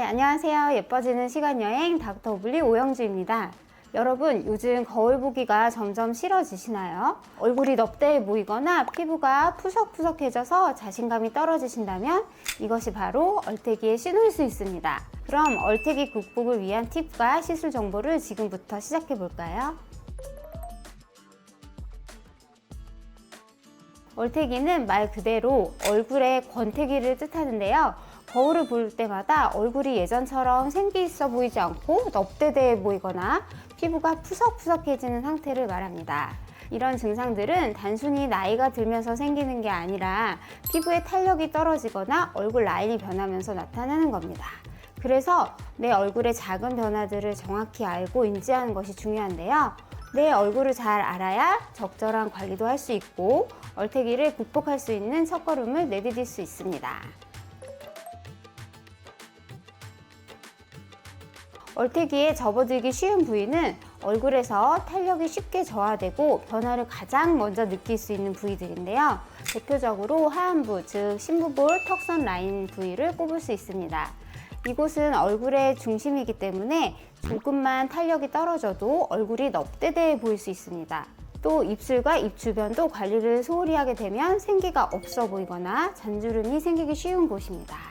네, 안녕하세요. 예뻐지는 시간 여행 닥터 오블리 오영주입니다. 여러분, 요즘 거울 보기가 점점 싫어지시나요? 얼굴이 넙대해 보이거나 피부가 푸석푸석해져서 자신감이 떨어지신다면 이것이 바로 얼태기의 신호일 수 있습니다. 그럼 얼태기 극복을 위한 팁과 시술 정보를 지금부터 시작해 볼까요? 얼태기는 말 그대로 얼굴의 권태기를 뜻하는데요. 거울을 볼 때마다 얼굴이 예전처럼 생기 있어 보이지 않고 넙대대해 보이거나 피부가 푸석푸석해지는 상태를 말합니다. 이런 증상들은 단순히 나이가 들면서 생기는 게 아니라 피부의 탄력이 떨어지거나 얼굴 라인이 변하면서 나타나는 겁니다. 그래서 내 얼굴의 작은 변화들을 정확히 알고 인지하는 것이 중요한데요. 내 얼굴을 잘 알아야 적절한 관리도 할 수 있고 얼태기를 극복할 수 있는 첫걸음을 내디딜 수 있습니다. 얼태기에 접어들기 쉬운 부위는 얼굴에서 탄력이 쉽게 저하되고 변화를 가장 먼저 느낄 수 있는 부위들인데요. 대표적으로 하안부, 즉 심부볼, 턱선 라인 부위를 꼽을 수 있습니다. 이곳은 얼굴의 중심이기 때문에 조금만 탄력이 떨어져도 얼굴이 넙대대해 보일 수 있습니다. 또 입술과 입 주변도 관리를 소홀히 하게 되면 생기가 없어 보이거나 잔주름이 생기기 쉬운 곳입니다.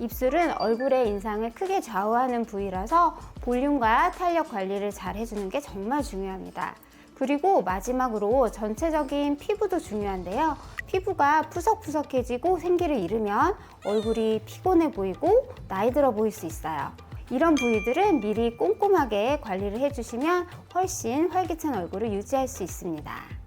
입술은 얼굴의 인상을 크게 좌우하는 부위라서 볼륨과 탄력 관리를 잘 해주는 게 정말 중요합니다. 그리고 마지막으로 전체적인 피부도 중요한데요. 피부가 푸석푸석해지고 생기를 잃으면 얼굴이 피곤해 보이고 나이 들어 보일 수 있어요. 이런 부위들은 미리 꼼꼼하게 관리를 해주시면 훨씬 활기찬 얼굴을 유지할 수 있습니다.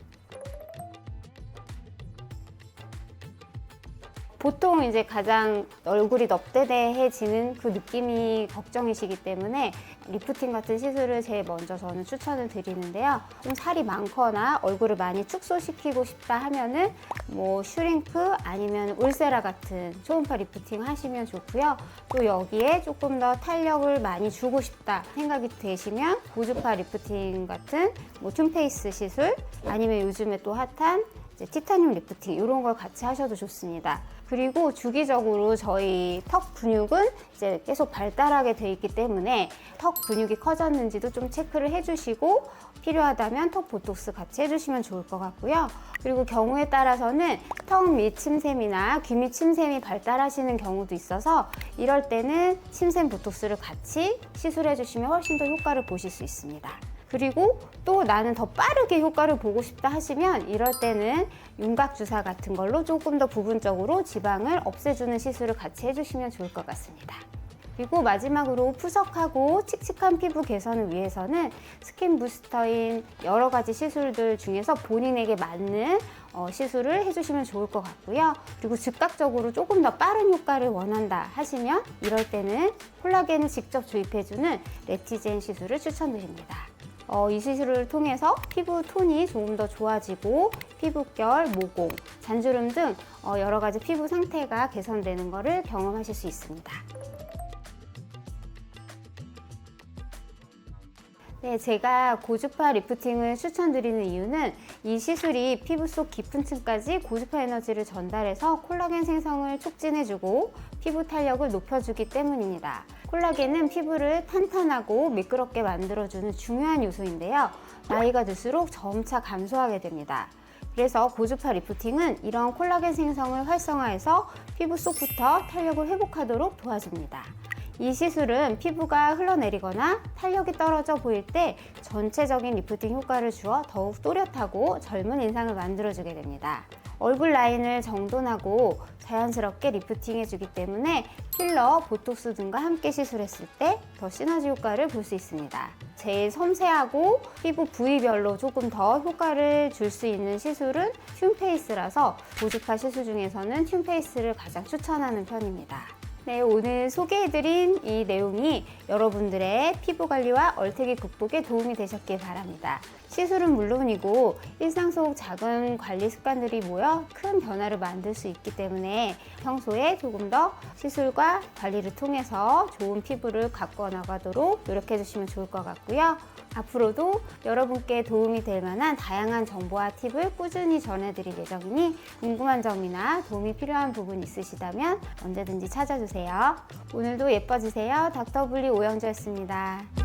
보통 이제 가장 얼굴이 넙대대해지는 그 느낌이 걱정이시기 때문에 리프팅 같은 시술을 제일 먼저 저는 추천을 드리는데요. 좀 살이 많거나 얼굴을 많이 축소시키고 싶다 하면은 뭐 슈링크 아니면 울세라 같은 초음파 리프팅 하시면 좋고요. 또 여기에 조금 더 탄력을 많이 주고 싶다 생각이 되시면 고주파 리프팅 같은 뭐 툼페이스 시술 아니면 요즘에 또 핫한 티타늄 리프팅 이런 걸 같이 하셔도 좋습니다. 그리고 주기적으로 저희 턱 근육은 이제 계속 발달하게 돼 있기 때문에 턱 근육이 커졌는지도 좀 체크를 해주시고 필요하다면 턱 보톡스 같이 해주시면 좋을 것 같고요. 그리고 경우에 따라서는 턱 밑 침샘이나 귀 밑 침샘이 발달하시는 경우도 있어서 이럴 때는 침샘 보톡스를 같이 시술해 주시면 훨씬 더 효과를 보실 수 있습니다. 그리고 또 나는 더 빠르게 효과를 보고 싶다 하시면 이럴 때는 윤곽 주사 같은 걸로 조금 더 부분적으로 지방을 없애주는 시술을 같이 해주시면 좋을 것 같습니다. 그리고 마지막으로 푸석하고 칙칙한 피부 개선을 위해서는 스킨 부스터인 여러 가지 시술들 중에서 본인에게 맞는 어, 시술을 해주시면 좋을 것 같고요. 그리고 즉각적으로 조금 더 빠른 효과를 원한다 하시면 이럴 때는 콜라겐을 직접 주입해주는 레티젠 시술을 추천드립니다. 어, 이 시술을 통해서 피부 톤이 조금 더 좋아지고 피부결, 모공, 잔주름 등 어, 여러 가지 피부 상태가 개선되는 것을 경험하실 수 있습니다. 네, 제가 고주파 리프팅을 추천드리는 이유는 이 시술이 피부 속 깊은 층까지 고주파 에너지를 전달해서 콜라겐 생성을 촉진해주고 피부 탄력을 높여주기 때문입니다. 콜라겐은 피부를 탄탄하고 미끄럽게 만들어주는 중요한 요소인데요. 나이가 들수록 점차 감소하게 됩니다. 그래서 고주파 리프팅은 이런 콜라겐 생성을 활성화해서 피부 속부터 탄력을 회복하도록 도와줍니다. 이 시술은 피부가 흘러내리거나 탄력이 떨어져 보일 때 전체적인 리프팅 효과를 주어 더욱 또렷하고 젊은 인상을 만들어주게 됩니다. 얼굴 라인을 정돈하고 자연스럽게 리프팅 해주기 때문에 필러, 보톡스 등과 함께 시술했을 때 더 시너지 효과를 볼 수 있습니다. 제일 섬세하고 피부 부위별로 조금 더 효과를 줄 수 있는 시술은 튠 페이스라서 고주파 시술 중에서는 튠 페이스를 가장 추천하는 편입니다. 네, 오늘 소개해드린 이 내용이 여러분들의 피부 관리와 얼태기 극복에 도움이 되셨길 바랍니다. 시술은 물론이고 일상 속 작은 관리 습관들이 모여 큰 변화를 만들 수 있기 때문에 평소에 조금 더 시술과 관리를 통해서 좋은 피부를 가꿔 나가도록 노력해 주시면 좋을 것 같고요. 앞으로도 여러분께 도움이 될 만한 다양한 정보와 팁을 꾸준히 전해드릴 예정이니 궁금한 점이나 도움이 필요한 부분 있으시다면 언제든지 찾아 주세요. 오늘도 예뻐지세요. 닥터블리 오영주였습니다.